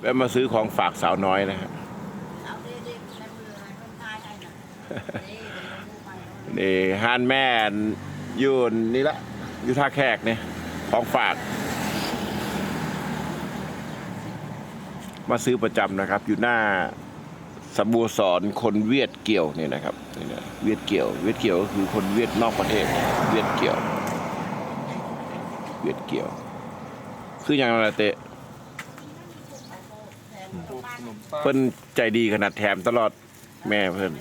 แวะมาซื้อของฝากสาวน้อยนะฮะเอาเด็กๆในมืออะไรมันตายได้น่ะนี่เดี๋ยวเราดูไปนี่ห้านแม่อยูนนี่ละอยู่ท่าแขกเนี่ยของฝาก มาซื้อประจำนะครับ อยู่หน้าสโมูสรคนเวียดเกี่ยวเนี่ยนะครับนี่นะเวียดเกี่ยว เวียดเกี่ยวก็คือคนเวียดนอกประเทศ เวียดเกี่ยว เวียดเกี่ยว คืออย่างไรเตะแถมขนมปัง เพิ่นใจดีขนาดแถมตลอดแม่เพิ่น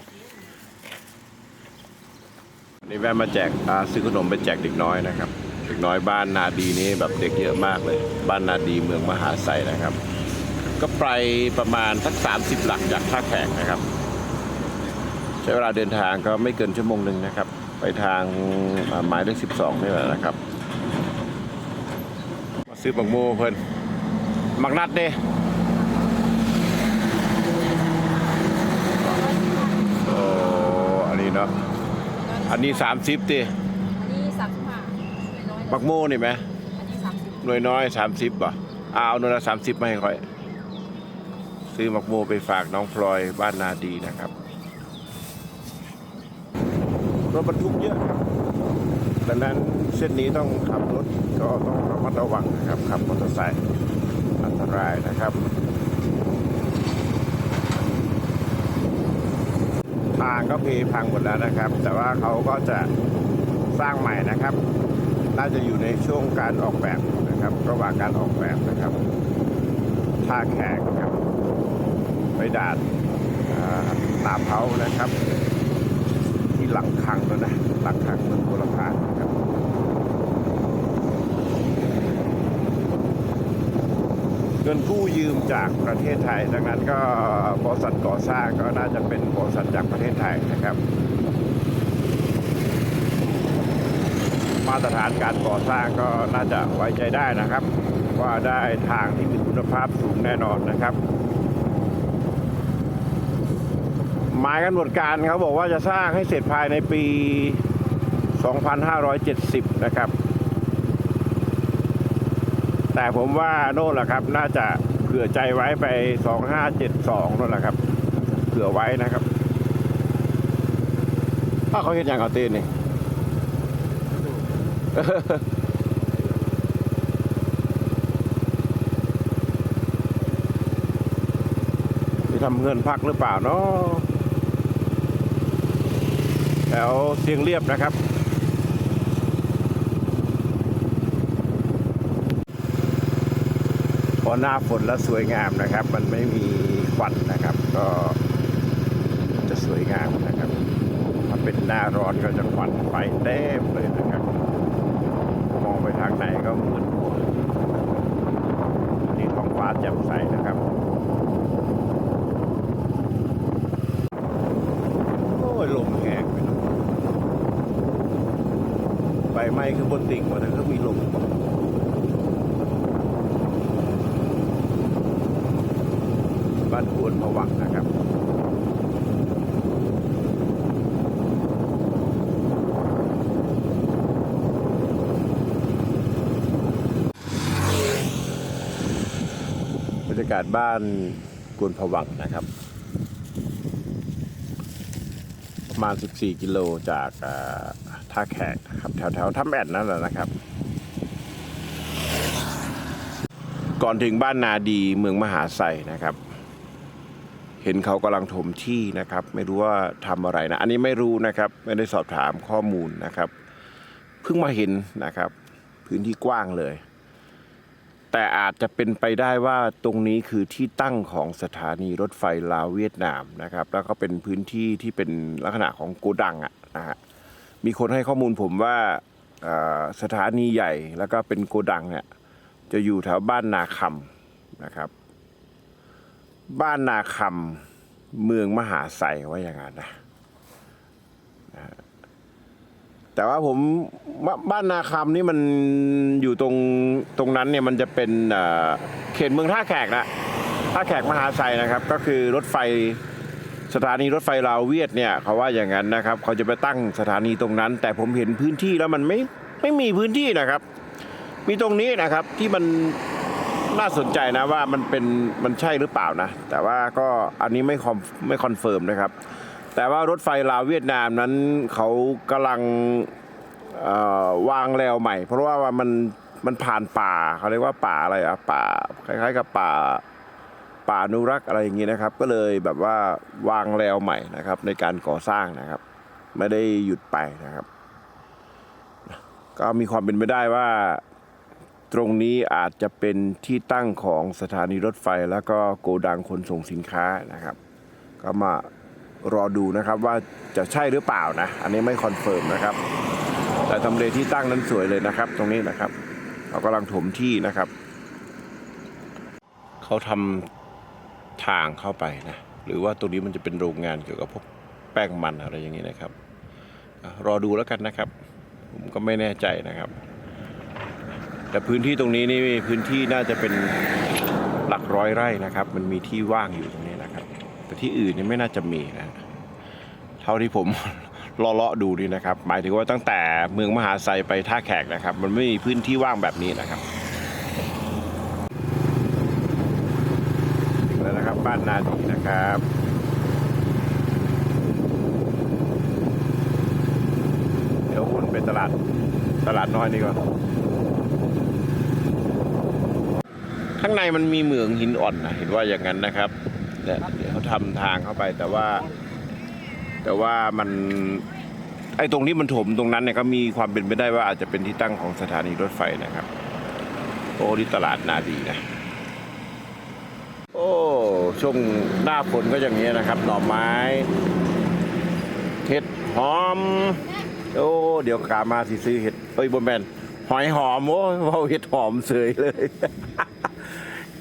นี่แวะมาแจกอาซื้อขนมไปแจกเด็กน้อยนะครับ เด็กน้อยบ้านนาดีนี่แบบเด็กเยอะมากเลย บ้านนาดีเมืองมหาไซนะครับ ก็ไปประมาณสักสามสิบหลักจากท่าแขกนะครับ ใช้เวลาเดินทางก็ไม่เกินชั่วโมงหนึ่งนะครับ ไปทางหมายเลขสิบสองนี่แหละนะครับ มาซื้อบักโมเพิ่นมักนัดเด้ โอ้อันนี้ เนาะอันนี้สามสิบติอันนี้สามสิบห้าน้อยๆบักโม่นี่ไหมอันนี้สามสิบหน่วยน้อยสามสิบป่ะเอาหน่วยละสามสิบมาให้ค่อย ซื้อมักโมไปฝากน้องพลอยบ้านนาดีนะครับรถบรรทุกเยอะครับดังนั้นเส้นนี้ต้องขับรถก็ต้องระมัดระวังนะครับขับมอเตอร์ไซค์อันตรายนะครับ ทางก็คือพังหมดแล้วนะครับ แต่ว่าเขาก็จะสร้างใหม่นะครับ น่าจะอยู่ในช่วงการออกแบบนะครับ ระหว่างการออกแบบนะครับท่าแขกครับไปดาดตาเผานะครับ ที่หลังคังแล้วนะหลังคังเมืองโบราณนะครับ เงินกู้ยืมจากประเทศไทย ดังนั้นก็บริษัทก่อสร้างก็น่าจะเป็นบริษัทจากประเทศไทยนะครับ มาตรฐานการก่อสร้างก็น่าจะไว้ใจได้นะครับ ว่าได้ทางที่มีคุณภาพสูงแน่นอนนะครับหมายกำหนดการเขาบอกว่าจะสร้างให้เสร็จภายในปี 2570 นะครับ แต่ผมว่าโน่นแหละครับ น่าจะเผื่อใจไว้ไป2572นั่นแหละครับ เผื่อไว้นะครับถ้าเขาเห็นอย่างเขาต้นนี่จะทำเงินพักหรือเปล่าเนาะแถวเสียงเรียบนะครับ พอ หน้าฝนแล้วสวยงามนะครับ มันไม่มีควันนะครับ ก็จะสวยงามนะครับถ้าเป็นหน้าร้อนก็จะควันไฟเต็มเลยนะครับ มองไปทางไหนก็มืดมัวนี่ท้องฟ้าแจ่มใสนะครับโอ้ยลมแหกไปไฟไหม้คือบนติ่งมาแต่ก็มีลม บ้านควนผวังนะครับบรรยากาศบ้านกวนผวังนะครับ ประมาณ 14 กิโลจากท่าแขกนะครับ แถวแถวๆถ้ำแอดนั่นแหละนะครับ ก่อนถึงบ้านนาดีเมืองมหาไซนะครับ เห็นเขากำลังถมที่นะครับ ไม่รู้ว่าทำอะไรนะ อันนี้ไม่รู้นะครับ ไม่ได้สอบถามข้อมูลนะครับ เพิ่งมาเห็นนะครับ พื้นที่กว้างเลย แต่อาจจะเป็นไปได้ว่าตรงนี้คือที่ตั้งของสถานีรถไฟลาวเวียดนามนะครับ แล้วก็เป็นพื้นที่ที่เป็นลักษณะของโกดังอะนะฮะมีคนให้ข้อมูลผมว่าสถานีใหญ่แล้วก็เป็นโกดังเนี่ยจะอยู่แถวบ้านนาคำนะครับ บ้านนาคำเมืองมหาไซว่าอย่างนั้นนะแต่ว่าผมบบ้านนาคำนี่มันอยู่ตรงตรงนั้นเนี่ยมันจะเป็นเอ่อเขตเมืองท่าแขกนะท่าแขกมหาไซนะครับ ก็คือรถไฟสถานีรถไฟลาวเวียดเนี่ยเขาว่าอย่างนั้นนะครับเขาจะไปตั้งสถานีตรงนั้น แต่ผมเห็นพื้นที่แล้วมันไม่ไม่มีพื้นที่นะครับ มีตรงนี้นะครับที่มัน น่าสนใจนะว่ามันเป็นมันใช่หรือเปล่านะ แต่ว่าก็อันนี้ไม่คอมไม่คอนเฟิร์มนะครับ แต่ว่ารถไฟลาวเวียดนามนั้นเขากำลังวางแนวใหม่ เพราะว่ามันมันผ่านป่าเขาเรียกว่าป่าอะไรอะป่าคล้ายๆกับป่าป่านุรักษ์อะไรอย่างนี้นะครับ ก็เลยแบบว่าวางแนวใหม่นะครับ ในการก่อสร้างนะครับ ไม่ได้หยุดไปนะครับ ก็มีความเป็นไปได้ว่า ตรงนี้อาจจะเป็นที่ตั้งของสถานีรถไฟ แล้วก็โกดังขนส่งสินค้านะครับ ก็มารอดูนะครับว่าจะใช่หรือเปล่านะ อันนี้ไม่คอนเฟิร์มนะครับ แต่ทำเลที่ตั้งนั้นสวยเลยนะครับ ตรงนี้นะครับเขากำลังถมที่นะครับ เขาทำทางเข้าไปนะ หรือว่าตรงนี้มันจะเป็นโรงงานเกี่ยวกับพวกแป้งมันอะไรอย่างนี้นะครับ รอดูแล้วกันนะครับ ผมก็ไม่แน่ใจนะครับ แต่พื้นที่ตรงนี้นี่พื้นที่น่าจะเป็นหลักร้อยไร่นะครับ มันมีที่ว่างอยู่ตรงนี้นะครับ แต่ที่อื่นนี่ไม่น่าจะมีนะเท่าที่ผมเลาะๆดูนี่นะครับ หมายถึงว่าตั้งแต่เมืองมหาไซไปท่าแขกนะครับ มันไม่มีพื้นที่ว่างแบบนี้นะครับถึงแล้วนะครับบ้านนาดีนะครับเดี๋ยววนไปตลาดตลาดน้อยนี่ก่อน ข้างในมันมีเหมืองหินอ่อนนะเห็นว่าอย่างนั้นนะครับเนี่ยเดี๋ยวเขาทำทางเข้าไปแต่ว่า แต่ว่ามันไอ้ตรงที่มันถมตรงนั้นเนี่ยก็มีความเป็นไปได้ว่าอาจจะเป็นที่ตั้งของสถานีรถไฟนะครับ โอ้ที่ตลาดนาดีนะ โอ้ช่วงหน้าฝนก็อย่างนี้ยนะครับ หน่อไม้เห็ดหอม โอ้เดี๋ยวกามาสิซื้อเห็ดเอ้ยบนแมนหอยหอมโอ้เว้าเห็ดหอมเสยเลย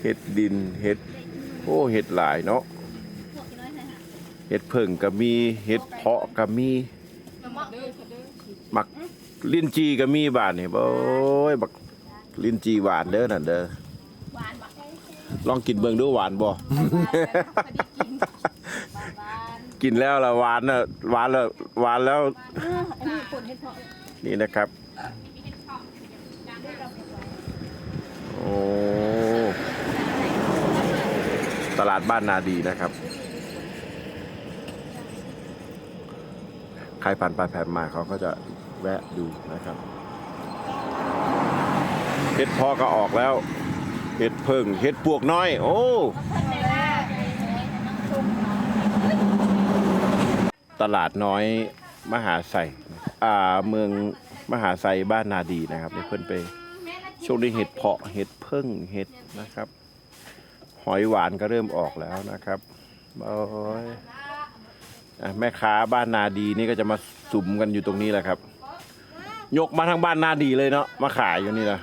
ห็ดดินเห็ดโอ้เห็ดหลายเนาะเห็ดเพิ่งก็มีเห็ดเพาะก็มีหมักลิ้นจีก็มีบานนี่โอ้ยบักลิ้นจีหวานเด้อนั่นเด้อหวานบักลองกินเบิ่งดูหวานบ่พอดีกินบานกินแล้วละหวานน่ะหวานแล้วหวานแล้วๆอ่าอันนี้ผลเห็ดเพาะนี่นะครับโอ้ ตลาดบ้านนาดีนะครับ ใครผ่านไปผ่านมาเขาก็จะแวะดูนะครับเห็ดพอก็ออกแล้วเห็ดเพิ่งเห็ดปวกน้อย โอ้ ตลาดน้อยมหาไซอ่าเมืองมหาไซบ้านนาดีนะครับเพิ่อนไปช่วงนี้เห็ดเพาะเห็ดเพิ่งเห็ดนะครับ หอยหวานก็เริ่มออกแล้วนะครับโอ้ยแม่ค้าบ้านนาดีนี่ก็จะมาสุมกันอยู่ตรงนี้แหละครับ ยกมาทางบ้านนาดีเลยเนาะมาขายอยู่นี่นะ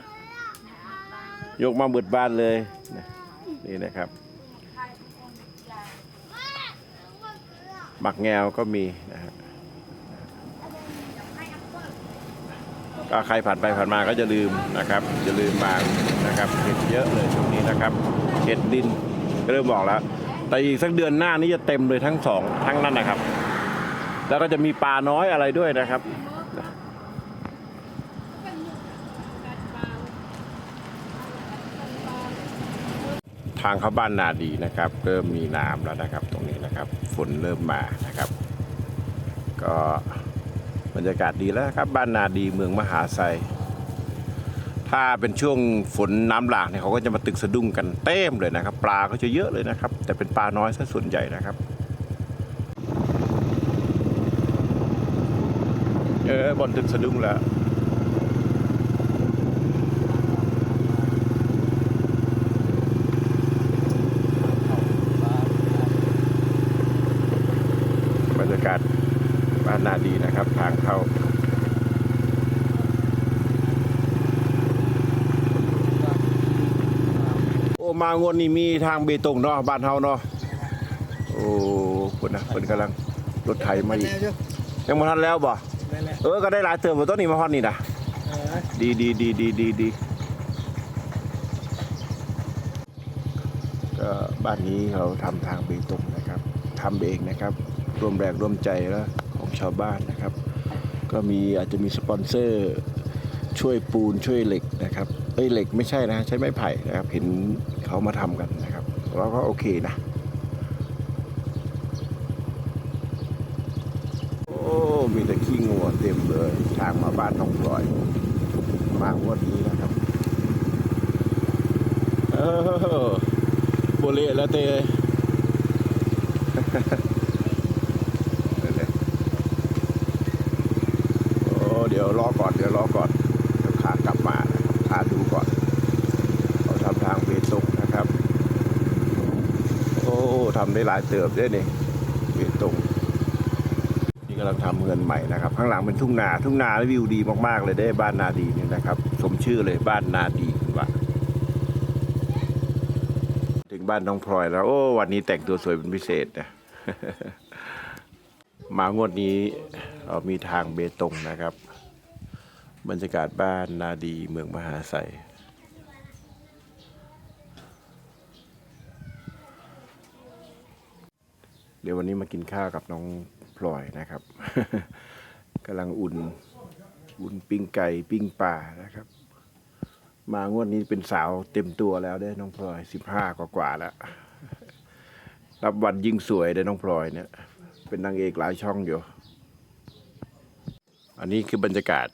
ยกมาเบิดบ้านเลยนะนี่นะครับหมักแงวก็มีนะฮะ ใครผ่านไปผ่านมาก็จะลืมนะครับจะลืมมานะครับเห็ดเยอะเลยช่วงนี้นะครับเห็ดดินเริ่มบอกแล้ว แต่อีกสักเดือนหน้านี้จะเต็มเลยทั้งสองทั้งนั้นนะครับ แล้วก็จะมีปลาน้อยอะไรด้วยนะครับทางเข้าบ้านนาดีนะครับ เริ่มมีน้ำแล้วนะครับ ตรงนี้นะครับ ฝนเริ่มมานะครับ ก็ รรยากาศดีแล้วครับ บ้านนาดีเมืองมหาไซถ้าเป็นช่วงฝนน้ำหลากเนี่ยเขาก็จะมาตึกสะดุ้งกันเต็มเลยนะครับ ปลาก็จะเยอะเลยนะครับ แต่เป็นปลาน้อยซะส่วนใหญ่นะครับเออบนตึกสะดุ้งแล้วบรรยากาศบ้านนาดีนะครับ ทางเข้า โอ้ มางวดนี้มีทางเบตงเนาะบ้านเฮาเนาะโอ้คนนะคนกำลังรถไถมาอีกยังมาทันแล้วบ่นั่นแหละเออก็ได้หลายเติมมาต้นนี้มาฮอดนี่นะเออดีดีดีดีดีดีก็บ้านนี้เขาทำทางเบตงนะครับทำเองนะครับร่วมแรงร่วมใจแล้วของชาวบ้านนะครับ ก็มีอาจจะมีสปอนเซอร์ช่วยปูนช่วยเหล็กนะครับเอ้ยเหล็กไม่ใช่นะใช้ไม้ไผ่นะครับเห็น เขามาทำกันนะครับเราก็โอเคนะโอ้มีแต่ขี้งัวเต็มเลย ทางมาบ้านน้องปลอย มาวันนี้นะครับเออโบเละแล้วเต้ โอ้เดี๋ยวรอก่อน เดี๋ยวรอก่อน เดี๋ยวขากลับมานะครับขาดูก่อนเขาทำทางเบตงนะครับ โอ้ทำได้หลายเติบด้วยนี่เบตงนี่กำลังทำเงินใหม่นะครับ ข้างหลังเป็นทุ่งนา ทุ่งนาแล้ววิวดีมากๆเลยได้บ้านนาดีนี่นะครับ สมชื่อเลยบ้านนาดีคุณว่าถึงบ้านน้องพลอยแล้วโอ้วันนี้แต่งตัวสวยเป็นพิเศษนะมางวดนี้เรามีทางเบตงนะครับ บรรยากาศบ้านนาดีเมืองมหาไส เดี๋ยววันนี้มากินข้าวกับน้องพลอยนะครับ กำลังอุ่นอุ่นปิ้งไก่ปิ้งปลานะครับ มางวดนี้เป็นสาวเต็มตัวแล้วได้น้องพลอยสิบห้ากว่าๆแล้ว รับวันยิ่งสวยได้น้องพลอยเนี่ย เป็นนางเอกหลายช่องอยู่ อันนี้คือบรรยากาศ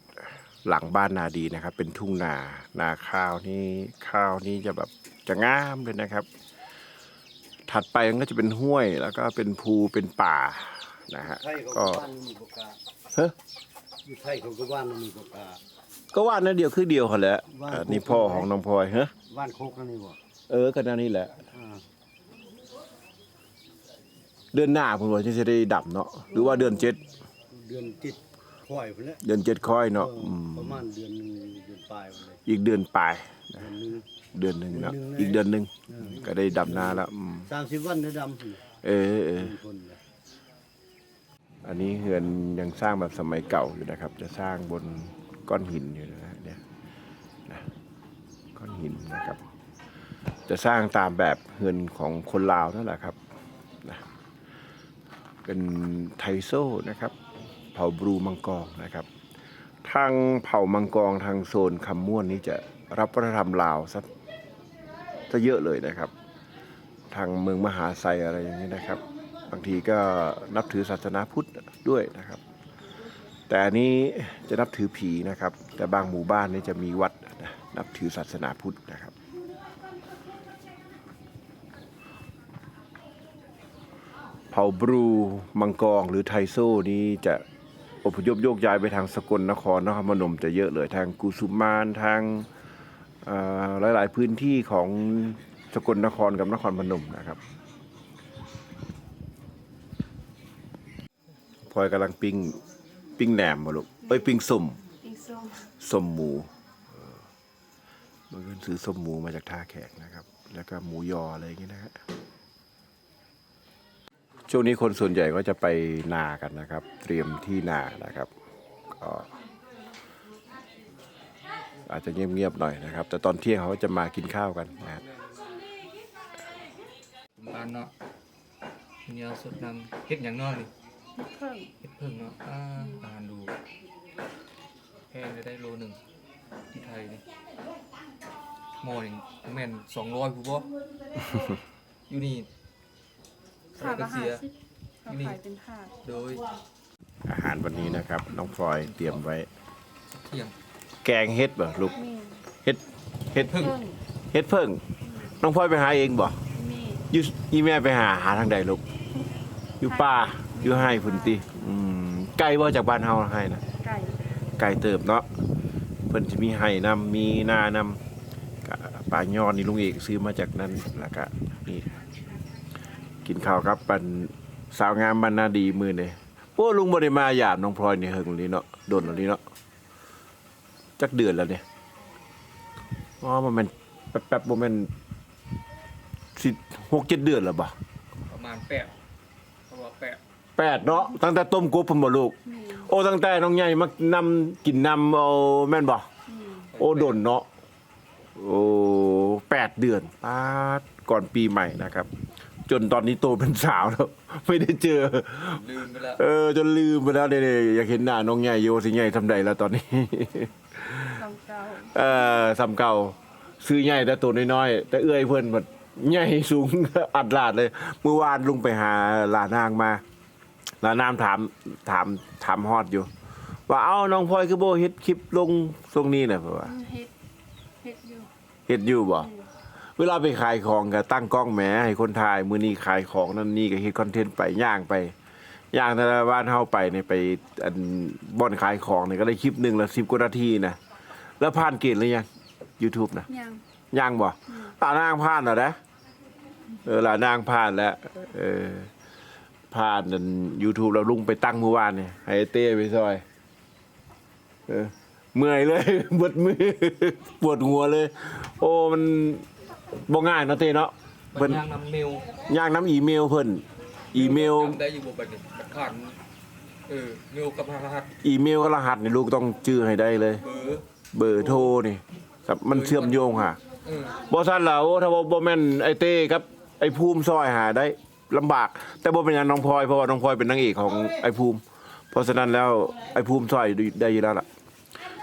หลังบ้านนาดีนะครับ เป็นทุ่งนา นาข้าวนี่ข้าวนี่จะแบบจะงามเลยนะครับ ถัดไปมันก็จะเป็นห้วยแล้วก็เป็นภูเป็นป่านะฮะไทยเขาก็ก็บ้านมีปากกาเฮ้ยอยู่ไทยเขาก็บ้านมีปากกา ก็ว่านั่นเดียวคือเดียวเขาแหละว่าอ่านี่พ่อของน้องพลอยเฮ้ยบ้านโคกนั่นนี่บ่เออก็นั่นนี่แหละ อ่าเดือนหน้าผมว่าจะได้ดับเนาะหรือว่าเดือนเจ็ดเดือนจิตค่อยพุ่นแหละเดือนเจ็ดค่อยเนาะเอออืมประมาณเดือนหนึงเดือนปลายพุ่นเลยอีกเดือนปลาย เดือนหนึง เดือนหนึ่งเนาะเดือนหนึ่งเลยอีกเดือนหนึ่งเออก็ได้ดับนาแล้วอืมสามสิบวันได้ดำสิเออเออเป็นคนเลยอันนี้เฮือนยังสร้างแบบสมัยเก่าอยู่นะครับ จะสร้างบนก้อนหินอยู่นะฮะเนี่ยนะก้อนหินนะครับ จะสร้างตามแบบเฮือนของคนลาวนั่นแหละครับนะเป็นไทโซนะครับ เผ่าบรูมังกรนะครับ ทางเผ่ามังกรทางโซนคำม่วนนี้จะรับวัฒนธรรมลาวซะ ซะเยอะเลยนะครับ ทางเมืองมหาไซอะไรอย่างนี้นะครับ บางทีก็นับถือศาสนาพุทธด้วยนะครับ แต่อันนี้จะนับถือผีนะครับ แต่บางหมู่บ้านนี่จะมีวัดนับถือศาสนาพุทธนะครับเผ่าบรูมังกรหรือไทโซนี้จะอพยพโยกย้ายไปทางสกลนครนครพนมจะเยอะเลยทางกุสุมานทาง หลาย ๆ พื้นที่ของสกลนครกับนครพนมนะครับพลอยกำลังปิ้งปิ้งแหนมมาลูกเอ้ยปิ้งส้มปิ้งส้มส้มหมูเออมันก็ซื้อส้มหมูมาจากท่าแขกนะครับ แล้วก็หมูยออะไรอย่างงี้นะฮะช่วงนี้คนส่วนใหญ่ก็จะไปนากันนะครับ เตรียมที่นานะครับก็ อาจจะเงียบๆหน่อยนะครับ แต่ตอนเที่ยงเขาก็จะมากินข้าวกันนะฮะบ้านเนาะมีเอาสดนำเฮ็ดอย่างเนอกนี่เพิ่มเฮ็ดเพิ่งเนาะอ่าอ่านดูแพงจะได้โลหนึ่งที่ไทยนี่หม้อนี่แม่นสองร้อยผู้บ่อยู่นี่ถาดก็ละเสีห้ายสิบเรานี่ขายเป็นถาดโดยอาหารวันนี้นะครับ น้องพลอยเตรียมไว้เที่ยง แกงเฮ็ดบ่ลูกแม่เฮ็ดเฮ็ดเพิ่งเพิ่งเฮ็ดเพิ่งน้องพลอยไปหาเองบ่แม่อยู่อีแม่ไปหาหาทางใดลูกอยู่ป่าอยู่ให้พุ่นติอืมไกลบ่จากบ้านเฮาให้นะไก่ไกลเติบเนาะเพิ่นจะมีไห้นำมีนานำก็ปลายอดนี่ลุงเอกซื้อมาจากนั้นแล้วก็นี่กินข้าวครับปันสาวงามบรรณาดีมื้อนี้โอ้ลุงบ่ได้มาหยามน้องพลอยนี่เฮิงเลยเนาะโดนแล้วนี่เนาะ จักเดือนแล้วเนี่ยอ๋อมันแม่นแป๊บๆบ่แม่นสิหกเจ็ดเดือนแล้วบ่ประมาณแปดเพราะว่าแปดแปดเนาะตั้งแต่ต้มกบพุ่นบ่ลูกแม่โอ้ตั้งแต่น้องใหญ่มานำกินนำเอาแม่นบ่แม่โอ้ดนเนาะโอ้แปดเดือนปาดก่อนปีใหม่นะครับ จนตอนนี้โตเป็นสาวแล้ว ไม่ได้เจอ ลืมไปแล้ว เออจนลืมไปแล้วเด้ๆอยากเห็นหน้าน้องใหญ่โยสิใหญ่ทำใดแล้วตอนนี้ของ เก่าเอ่อสำเก่าซื้อใหญ่แต่ตัวน้อยๆแต่เอื้อยเพิ่นแบบใหญ่สูง อัดลาดเลย เมื่อวานลุงไปหาหลานางมาหลานางถามถามถามฮอดอยู่ ว่าเอ้าน้องพลอยคือโบเฮ็ดคลิปลงทรงนี้น่ะเพิ่นว่าเฮ็ดเฮ็ดอยู่เฮ็ดอยู่บ่เวลาไปขายของก็ตั้งกล้องแหมให้คนถ่ายมื้อนี้ขายของนั่นนี่ก็เฮ็ดคอนเทนต์ไปย่างไปย่างแต่ละบ้านเฮาไปนี่ไปอันบ่อนขายของนี่ก็ได้คลิปหนึงละ10กว่านาทีนะ แล้วผ่านเกณฑ์หรือยัง YouTube นะยังยังบ่ตานางผ่านแล้วนะเออหลานางผ่านแล้วเออผ่านนั่น YouTube เราลุงไปตั้งเมื่อวานเนี่ยให้เต้ไปซอย เออ เมื่อยเลยเบิดมือปวดหัวเลย โอ้มันบ่ง่ายเนาะเต้เนาะบัเพิ่ญนญัตินำเมลย่างน้ำอีเมลเพิ่นอีเมลจำได้อยู่บ่บัดนี้ผ่านเออเมลกับรหัสอีเมลกับรหัสนี่ลูกต้องจื้อให้ได้เลยเบอร์ เบอร์โทรนี่ครับมันเชื่อมโยงค่ะเออบ่ซั่นแล้วถ้าบ่บ่แม่นไอ้เต้ครับ ไอ้ภูมิซอยหาได้ลำบาก แต่บ่เป็นหยังน้องพลอยเพราะว่าน้องพลอยเป็นนางเอกของไอ้ภูมิ เพราะฉะนั้นแล้วไอ้ภูมิซอยได้อยู่แล้วล่ะ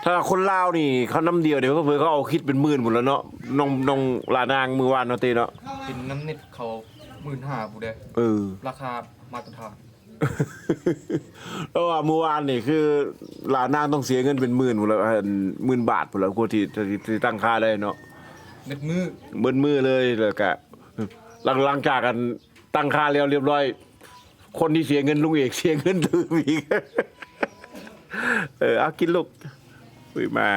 ถ้าคนลาวนี่เขาน้ำเดียวเดี๋ยวเพิ่นเขาเอาคิดเป็นหมื่นหมดแล้วเนาะน้องน้องลานางมือวานเนาะเต้เนาะเป็นน้ำเน็ตเขา15,000ผู้ใดเออ ราคามาตรฐาน เพราะว่าเมื่อวานนี่คือลานางต้องเสียเงินเป็นหมื่นหมดแล้วอันหมื่นบาทหมดแล้วกว่าที่ที่ที่ตั้งค่าได้เนาะเน็ตมือเบิ้มือเลยแล้วก็หลังหลังจากกันตั้งค่าแล้วเรียบร้อย คนที่เสียเงินลุงเอกเสียเงินถืออีกเออเอากินลูกอุ้ยมา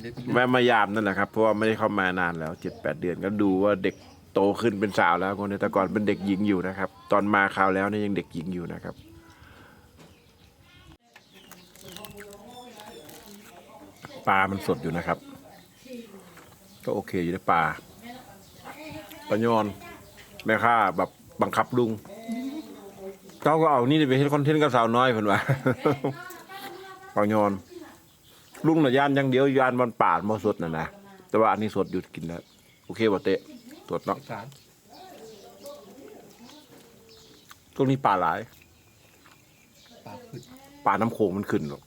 เน็ตแม่มายามนั่นแหละครับ เพราะว่าไม่ได้เข้ามานานแล้วเจ็ดแปดเดือนก็ดูว่าเด็ก โตขึ้นเป็นสาวแล้วคนนี้แต่ก่อนเป็นเด็กหญิงอยู่นะครับ ตอนมาคราวแล้วเนี่ยยังเด็กหญิงอยู่นะครับ ปลา มันสดอยู่นะครับ ก็โอเคอยู่ในปลาปลายอนแม่ค้าแบบบังคับลุงเขาก็เอานี่ไปเฮ็ดคอนเทนต์กับสาวน้อยเพิ่นว่าปลายอนลุงน่ะย่านอย่างเดียวยานมันป่านบ่สดน่ะนะแต่ว่าอันนี้สดอยู่กินแล้วโอเคบ่เตะ สดเนาะสารตรงนี้ปลาหลายปากขึ้นปลาน้ำโขงมันขึ้นหรอก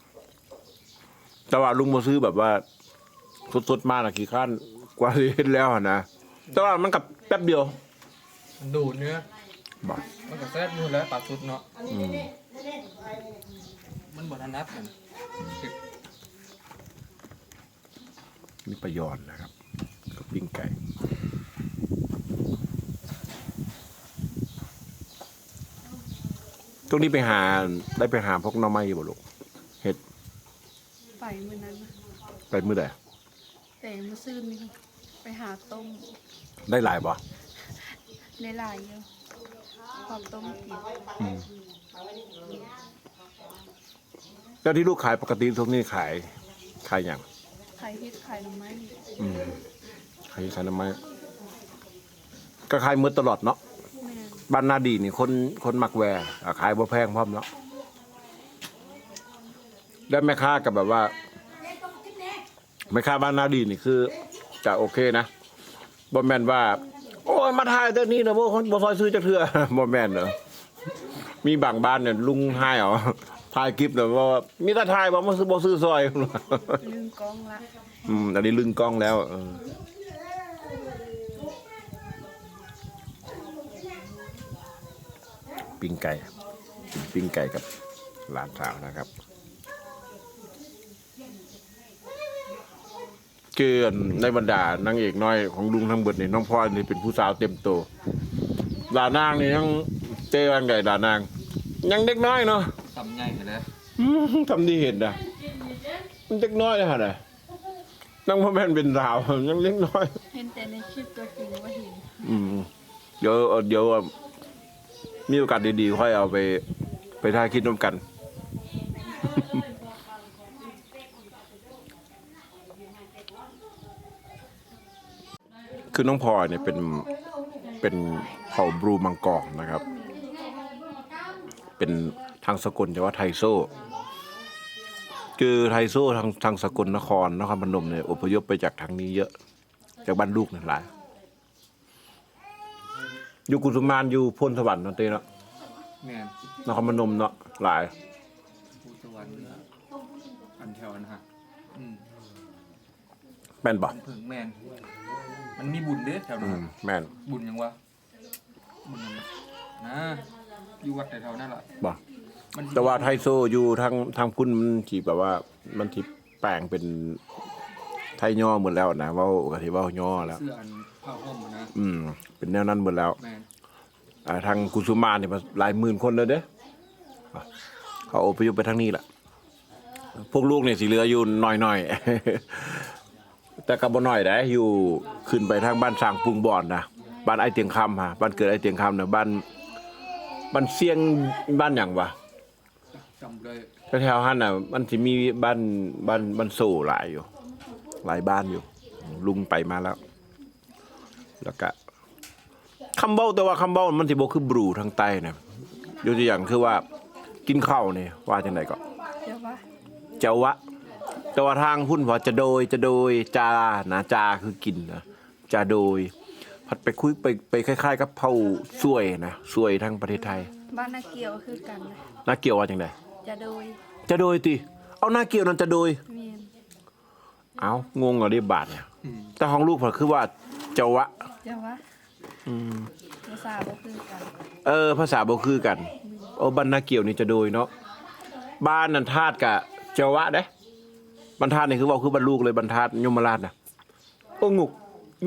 แต่ว่าลุงมาซื้อแบบว่าสดๆมาน่ะกี่ขั้นกว่าที่เห็นแล้วอะนะ แต่ว่ามันกับแป๊บเดียวมันดูดเนื้อบ่มันก็แซ่บอยู่แล้วปลาสุดเนาะอืมมันบ่ทันนัดกันเก็บนี่ปลายอนนะครับกับปิ้งไก่ ตรงนี้ไปหาได้ไปหาพวกหน่อไม้อยู่บ่ลูกเห็ดไปมื้อนั้นนะไปมื้อใดแต่มื้อซื่นนี่ไปหาต้มได้หลายบ่ได้หลายอยู่พร้อมต้มกินแล้วที่ลูกขายปกติทุกนี้ขายขายอย่างไข่เฮ็ดไข่หน่อไม้อืมขายขายน้ำไม้ก็ขายมืดตลอดเนาะแม่น บ้านนาดีนี่คนคนมักแวร์อะขายบ่แพงพร้อมเนาะแล้วแม่ค้ากับแบบว่าแม่ค้าบ้านนาดีนี่คือจะโอเคนะบ่แม่นว่า โอ้ยมาถ่ายเท่านี้นะบ่คนบ่ซอยซื้อจักเทื่อบ่แม่นเนอะมีบางบ้านเนี่ยลุงให้เหรอถ่ายคลิปเนอะว่ามีแต่ถ่ายบ่มาซื้อบ่ซื้อซอยลืมกล้องละอืมอันนี้ลึงกล้องแล้วเออ ปิ้งไก่ปิ้งไก่กับหลานสาวนะครับคือในบรรดานางเอกน้อยของลุงทั้งหมดนี่น้องพลอยนี่เป็นผู้สาวเต็มโตหลานนางนี่ยังเจอวันไก่หลานนาง ยังเด็กน้อยเนาะทำใหญ่เห็นแล้วอืมทำดีเห็นนะมันเล็กน้อยนะฮะนะนั่งพ่อแม่นเป็นสาวยังเล็กน้อย เห็นแต่ในคลิปตัวจริงว่าเห็นอืมเดี๋ยวเดี๋ยว มีโอกาสดีๆค่อยเอาไปไปถ่ายคลิปร่วมกัน คือน้องพลอยเนี่ยเป็นเป็นเผ่าบรูมังกรนะครับ เป็นทางสกลแต่ว่าไทโซคือไทโซทางทางสกลนครนครพนมเนี่ยอพยพไปจากทางนี้เยอะ จากบ้านลูกนี่ยหลาย อยู่กุสุมานอยู่พลสวรรค์เนาะเต้เนาะแม่นนครพนมเนาะหลายผู้สวรรค์อันแถวนะฮะอืมแม่นบ่บ้านผึ่งแมนมันมีบุญเด้อแถวอืนั้นมแม่นบุญยังวะบุญยังวะนะอยู่วัดแถวๆนั่นแหละบ่มันสิแต่ว่าไทโซอยู่ทางทางพุ่นมันที่แบบว่า มันที่แปลงเป็น ไทยย่อหมดแล้วนะเว้าก็ที่เว้าย่อแล้ว เสื้ออันผ้าห่มอะนะอืม เป็นแนวนั้นหมดแล้ว แมนอ่าทางกุสุมานเนี่ยหลายหมื่นคนเลยเด้อะเขาอพยพไปทางนี้แหละพวกลูกเนี่ยสิเหลืออยู่หน่อยๆ แต่ก็บ่น้อยได้อยู่ขึ้นไปทางบ้านสร้างปรุงบ่อนนะบ้านไอเตียงคำฮะบ้านเกิดไอเตียงคำนะบ้านบ้านเสียงบ้านหยังวะจำเลยแถวๆหันน่ะมันสิมีบ้านบ้านบ้านโซ่หลายอยู่ หลายบ้านอยู่ ลุงไปมาแล้ว แล้วก็คำเบ้าแต่ว่าคำเบ้ามันสิบ่คือบรูทางใต้นะยกตัวอย่างคือว่า กินข้าวนี่ว่าจังไดก็เดี๋ยวว่าเจ้าวะ แต่ว่าทางพุ่นพอจะโดยจะโดยจานะจาคือกินนะจะโดย พัดไปคุยไปไปคล้าย ๆ กับเผาสวยนะสวยทางประเทศไทย บ้านนาเกียวคือกันนะน่าเกี่ยวว่าจังไดจะโดยจะโดยติเอาหน้าเกี่ยวนั้นจะโดยเมียน เอางงเหรอเรียบาทเนี่ยอืมแต่ของลูกผมคือว่าเจ้าวะเดี๋ยวว่าอืม ภาษาบ่คือกันเออ ภาษาบ่คือกันโอ้บ้านนาเกี่ยวนี่จะโดยเนาะบ้านนันทาดกะเจ้าวะเด้บรรทัดนี่คือเว่าคือบรรลูกเลยบรรทัดยมราชนะโอ้งุก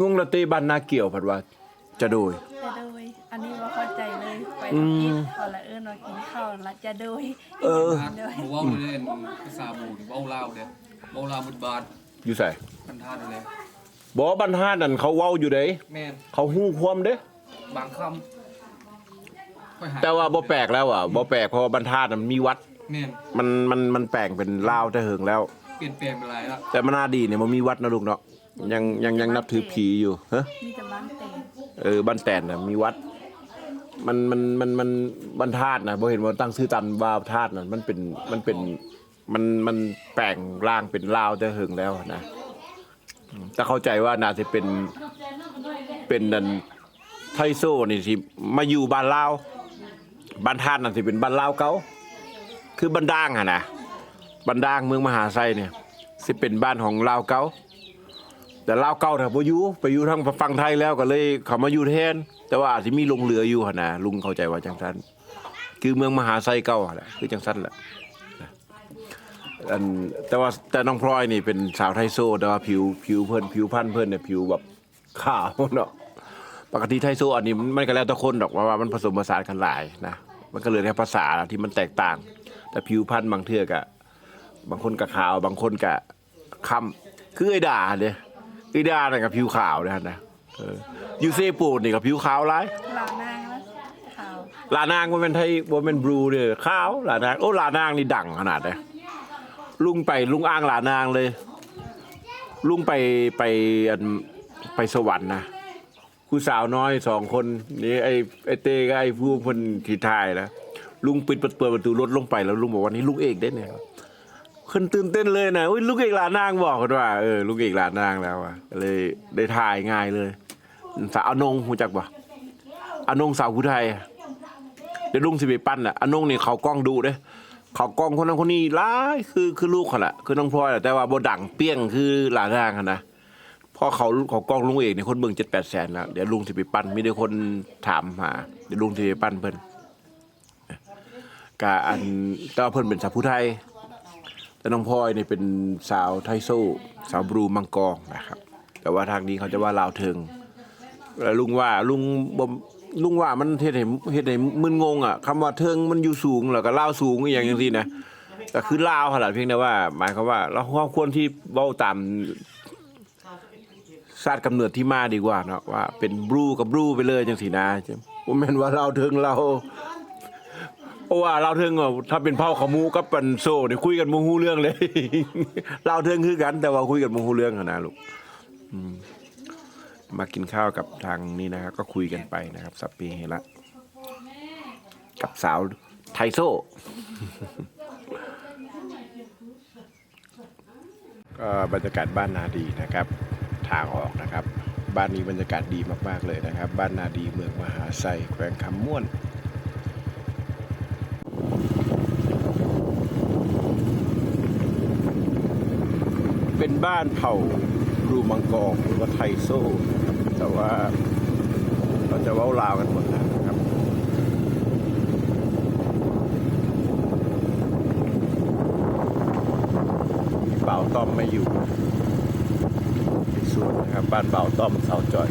งงละเตบ้านนาเกี่ยวผัดว่าจะโดย จะโดย อันนี้ว่าเข้าใจเลย ไปอืทำมกินพอละเอิ้นว่ากินข้าวละจะโดยเออบ้านหมู่เว่าเล่นภาษาบูนี่เว้าลาวเด้อเว้าลาวบุดบาท อยู่ใส่กันทานนั่นแหละบ่บรรทัดนั่นเขาเว้าอยู่เด้แม่นเขาฮู้ความเด้ บางคำค่อยหแต่ว่าบ่แปลกแล้วอะบ่แปลกเพราะว่าบรรทัดน่ะมันมีวัด แม่นมันมันมันแปลงเป็นลาวแต่เหิงแล้ว เปลี่ยนแปลงไปหลายละแต่มนาดีเนี่ยมันมีวัดนะลูกเนาะยังยังยังนับถือผีอยู่ฮะมีแต่บ้านเต็มเออบ้านแตนนะมีวัด มันมันมันมันบรรทัดนะบ่เห็นว่าตั้งชื่อตันว่าธาตุนะมันเป็นมันเป็น มันมันแปลงร่างเป็นลาวแต่เหิงแล้วนะอืมแต่เข้าใจว่าน่าจะเป็นเป็นนันไทโซนี่สิมาอยู่บ้านลาวบ้านธาตุน่ะสิเป็นบ้านลาวเก่าคือบ้านด่างอะนะบ้านด่างเมืองมหาไซเนี่ยสิเป็นบ้านของลาวเก่าแต่ลาวเก่าถ้าบ่อยู่ไปอยู่ทางฝั่งไทยแล้วก็เลยเขามาอยู่แทนแต่ว่าอาจจะมีลงเรืออยู่หั่นนะลุงเข้าใจว่าจังซั่นคือเมืองมหาไซเก่าหั่นแหละคือจังซั่นแหละ อันแต่ว่าแต่น้องพลอยนี่เป็นสาวไทโซแต่ว่าผิวผิวเพิ่นผิวพันธุ์เพิ่นเนี่ยผิวแบบขาวเนาะปกติไทโซอันนี้มันก็แล้วแต่คนดอกว่าว่ามันผสมผสานกันหลายนะมันก็เลยแค่ภาษาที่มันแตกต่าง แต่ผิวพันธุ์บางเทื่อก็บางคนก็ขาว บางคนก็ค้ำคือไอ้ด่าเนี่ยไอ้ด่าเนี่ยกับผิวขาวนะนะเออยูเซปูดนี่กับผิวขาวร้ายลานางแล้วขาว ลานางว่าเป็นไทยว่าเป็นบลูเนี่ยขาวลานางโอ้ลานางนี่ดังขนาดเลย ลุงไปลุงอ้างหลานางเลย ลุงไปไปอันไปสวรรค์นะผู้สาวน้อยสองคนนี่ไอ้ไอ้เต้กับไอ้ผู้คนที่ทายนะลุงปิดเปิดประตูรถลงไปแล้วลุงบอกว่านี่ลุงเอกได้เนี่ยคนตื่นเต้นเลยนะอุ้ยลูกเอกหลานางบอกกันว่าเออลูกเอกหลานางแล้วอะเลยได้ถ่ายง่ายเลยสาวอนงหูจักปะอนงสาวผู้ไทยเดี๋ยวลุงสิไปปั้นอะอนงนี่เขากล้องดูเด้ เขากองคนนั้นคนนี้ร้ายคือคือลูกเขาแหละคือน้องพลอยแหละแต่ว่าบ่ดังเปี้ยงคือหลานนางอะนะพอเขาเขากองลุงเอกเนี่ยคนเบิ่งเจ็ดแปดแสนแล้วเดี๋ยวลุงสิไปปั้นมีแต่คนถามหาเดี๋ยวลุงสิไปปั้นเพิ่นกะอันแต่ว่าเพิ่นเป็นสาวผู้ไทย แต่น้องพลอยนี่เป็นสาวไทโซสาวบรูมังกรนะครับ แต่ว่าทางนี้เขาจะว่าลาวเทิงแล้วลุงว่าลุงบ่ ลุงว่ามันเฮ็ดให้เฮ็ดให้มึนงงอะคำว่าเทิงมันอยู่สูงแล้วก็ลาวสูงอย่างจังซี่นะแต่คือลาวขนาดเพียงแต่ว่า หมายความว่าเราควรที่เว้าตามชาติกำเนิดที่มาดีกว่าเนาะว่าเป็นบรูกับบรูไปเลยจังซี่นะบ่แม่นว่าลาวเทิงเราเพราะว่าเราเทิงอะถ้าเป็นเผ่าขมูกับปันโซเนี่ยคุยกันโมหูเรื่องเลยเราเทิงคือกัน แต่ว่าคุยกันโมหูเรื่องอะนะลูกอืม มากินข้าวกับทางนี้นะครับก็คุยกันไปนะครับสัปปีเฮละกับสาวไทโซ ก็บรรยากาศบ้านนาดีนะครับ ทางออกนะครับ บ้านนี้บรรยากาศดีมากๆเลยนะครับ บ้านนาดีเมืองมหาไซแขวงคำม่วนเป็นบ้านเผ่า รูมังกรหรือว่าไทโซ่นะครับแต่ว่าเราจะเว้าลาวกันหมดนะครับเป่าต้อมไม่อยู่ที่สวนนะครับบ้านเป่าต้อมเสาจอย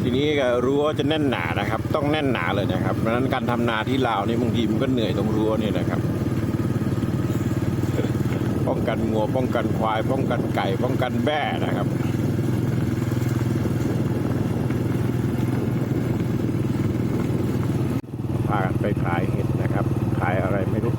ทีนี้ก็รั้วจะแน่นหนานะครับ ต้องแน่นหนาเลยนะครับเพราะฉะนั้นการทำนาที่ลาวนี่บางทีมันก็เหนื่อยตรงรั้วนี่นะครับ กันงัวป้องกันควาย ป้องกันไก่ ป้องกันแบ่นะครับพากันไปขายเห็ดนะครับ ขายอะไรไม่รู้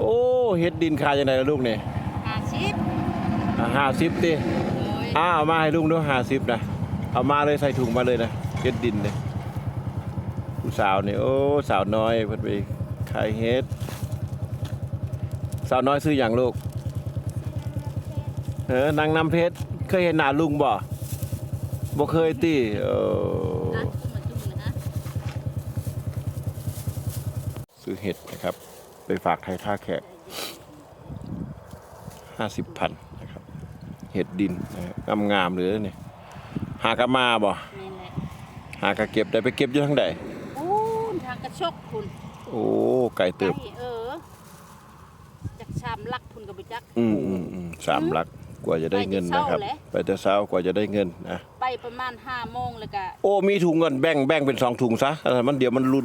โอ้เห็ดดินขายยังไงล่ะลูกเนี่ยห้าสิบห้าสิบดิเลยอ้าวเอามาให้ลุงด้วยห้าสิบนะเอามาเลยใส่ถุงมาเลยนะ เห็ดดินเนี่ยผู้สาวเนี่ยโอ้สาวน้อยเพิ่นไปขายเห็ดสาวน้อยซื้ออย่างลูกเออนางน้ำเพชรเคยเห็นหน้าลุงบ่บ่เคยติเออนะจุ่มมาจุ่มนะซื้อเห็ดนะครับ ไปฝากไทยท่าแขกห้าสิบพันนะครับ เห็ดดินนะครับงามๆเลยเนี่ยหากะมาบ่นี่แหละหากะเก็บได้ไปเก็บอยู่ทางใดอู้ทางกระชกคุณโอ้ไก่เติบไก่เออจากชามลักคุณกับไปจัก อืมอืมอืมสามหลักกว่าจะได้เงินนะครับ ไปแต่เช้าแหละไปแต่เช้ากว่าจะได้เงินนะไปประมาณห้าโมงแล้วก็โอ้มีถุงเงินแบ่งแบ่งเป็นสองถุงซะแล้วมันเดี๋ยวมันรุน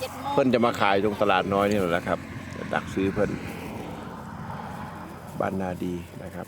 เจ็ดโมงเพิ่นจะมาขายตรงตลาดน้อยนี่แหละครับจะดักซื้อเพิ่นบ้านนาดีนะครับ